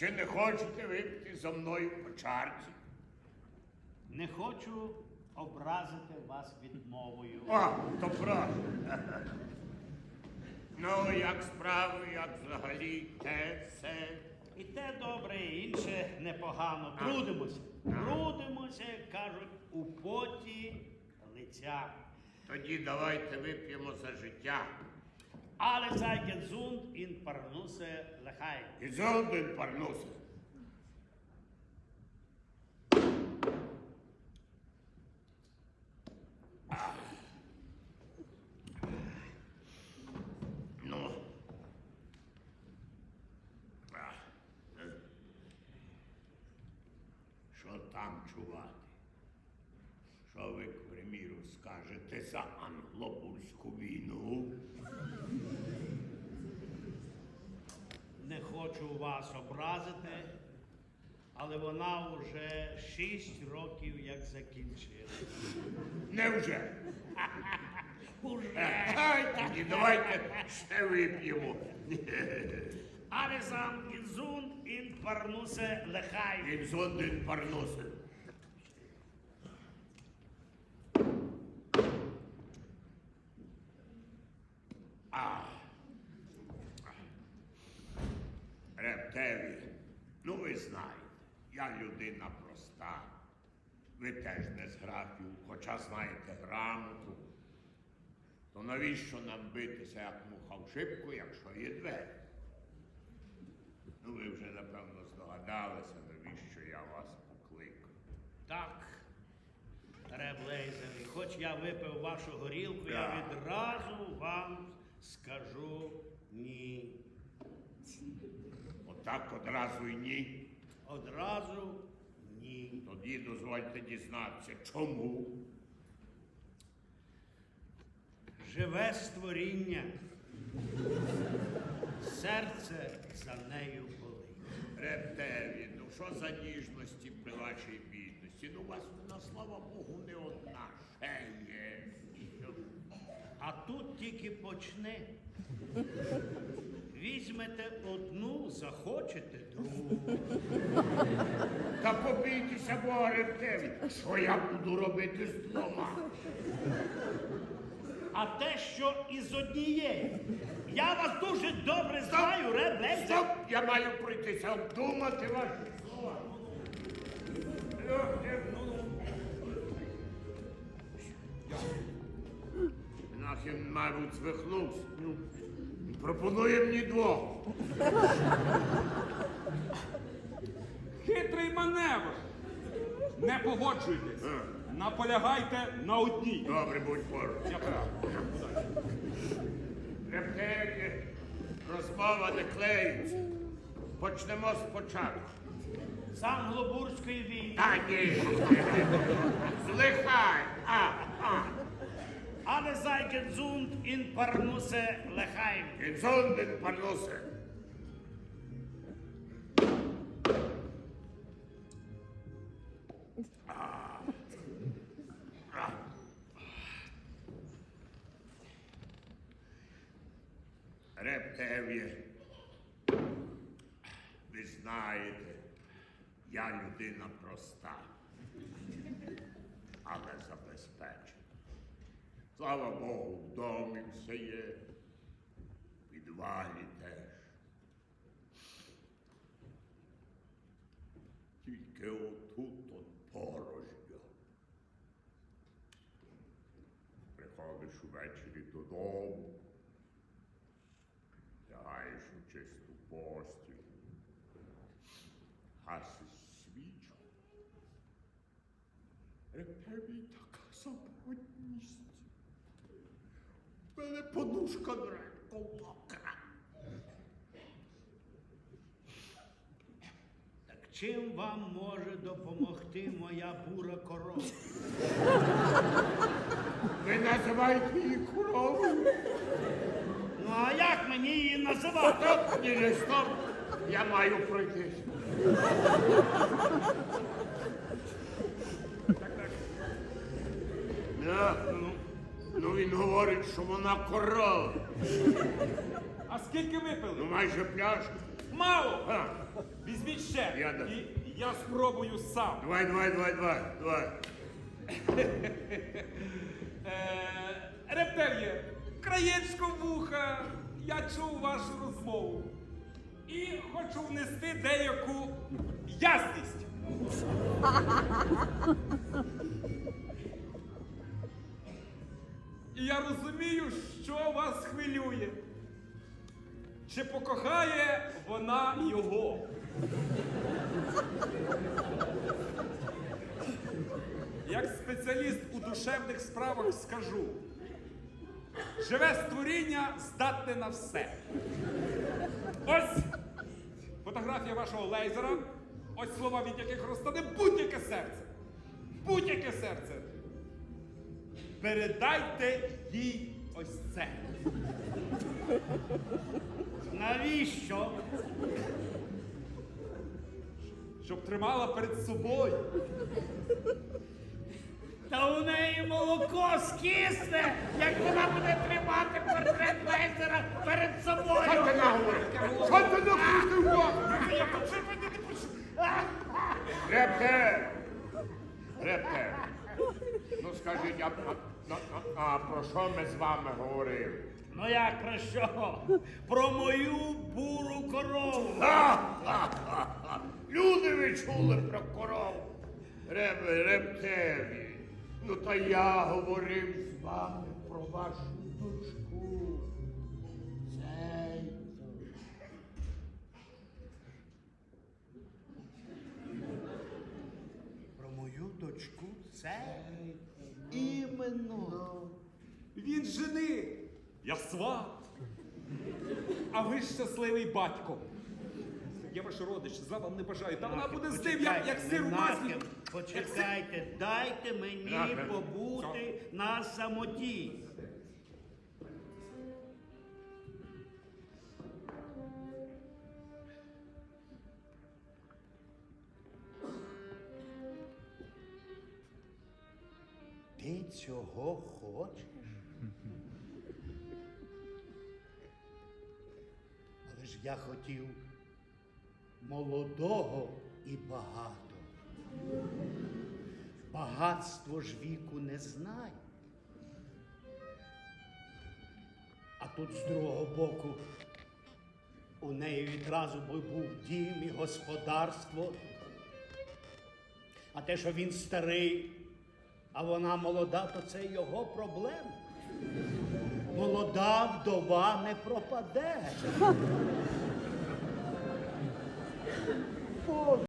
Чи не хочете випити за мною по чарці? Не хочу образити вас відмовою. О, то прошу. Ну, як справи, як взагалі те, все. І те добре, і інше непогано. Трудимося. Трудимося, кажуть, у поті лиця. Тоді давайте вип'ємо за життя. Але sei gesund in Parnusse Lechai. І за один парнуси. Ну. Що там чувати? Що ви, к приміру, скажете за англобурську війну? Не хочу вас образити, але вона вже шість років як закінчилась. Невже? Уже. Ай, давайте ще вип'ємо. Але сам gesund in Parnusse Інзун ін з Рептеві, ну ви знаєте, я людина проста. Ви теж не з графів, хоча знаєте грамоту. То навіщо нам битися, як муха в шибку, якщо є двері? Ну, ви вже напевно здогадалися, навіщо я вас покликав. Так, Реблейзер, хоч я випив вашу горілку, я відразу вам скажу ні. Отак одразу й ні. Одразу ні. Тоді дозвольте дізнатися, чому. Живе створіння. Серце за нею болить. Рептеві, ну що за ніжності при вашій бідності? Ну, у вас вона, слава Богу, не одна ще є. А тут тільки почне. Візьмете одну, захочете другу. Та побійтеся Бога, Рептеві, що я буду робити з двома? А те, що із однієї. Я вас дуже добре знаю, Реблейзер. Стоп! Я маю пройтися обдумати ваші слова. Нахін, мабуть, звихнувся. Ну, пропонує мені двох. Хитрий маневр. Не погоджуйтесь. Наполягайте на одній. Добре, будь поруч. Я прав. Розмова не клеїться. Почнемо спочатку. З англобурської війни. Та ні. Злихай. А, Але sei gesund in Parnusse Lechheim. Інзонден паносе. Рептев'є, ви знаєте, я людина проста, але забезпечена. Слава Богу, в домі все є, в підвалі теж. Тільки отут от порожньо. Приходиш увечері додому, лягаєш у чисту постіль, гасиш свічку. Рептеві така самотність. Мене подушка мокра. Так чим вам може допомогти моя бура корова? Ви називаєте її коровою? Ну а як мені її називати? Ні, стоп. Я маю пройтись. Він говорить, що вона корова. А скільки випили? Ну майже пляшка. Мало! А, Візьміть ще. Я да- І я спробую сам. давай, давай, давай, давай, давай. Е, Рептилія, краєчко вуха, я чув вашу розмову. І хочу внести деяку ясність. Розумію, що вас хвилює. Чи покохає вона його? Як спеціаліст у душевних справах скажу, живе створіння здатне на все. Ось фотографія вашого лейзера, ось слова, від яких розтане будь-яке серце. Будь-яке серце. Передайте їй ось це. Навіщо? Щоб тримала перед собою. Та у неї молоко скисне, як вона буде тримати портрет Лейзера перед собою. Що ти собою. наговорив? Що ти накрутив голову? Рептер! Рептер! Ну скажіть, а, а, а, а про що ми з вами говорили? Ну як про що? Про мою буру корову. Ха-ха-ха-ха! Люди ви чули про корову. Ребе, рептеві. Ну та я говорив з вами про вашу дочку. Цей. Про мою дочку це іменно. Він жени. я сват. А ви щасливий батько. Я ваш родич, зла вам не бажаю. Та вона буде з ним, як, як сир у маслі. Почекайте, дайте мені Нахер. побути на самоті. Ти цього хочеш? Але ж я хотів молодого і багато. Багатство ж віку не знає. А тут з другого боку у неї відразу би був дім і господарство. А те, що він старий, а вона молода, то це його проблема. Молода вдова не пропаде.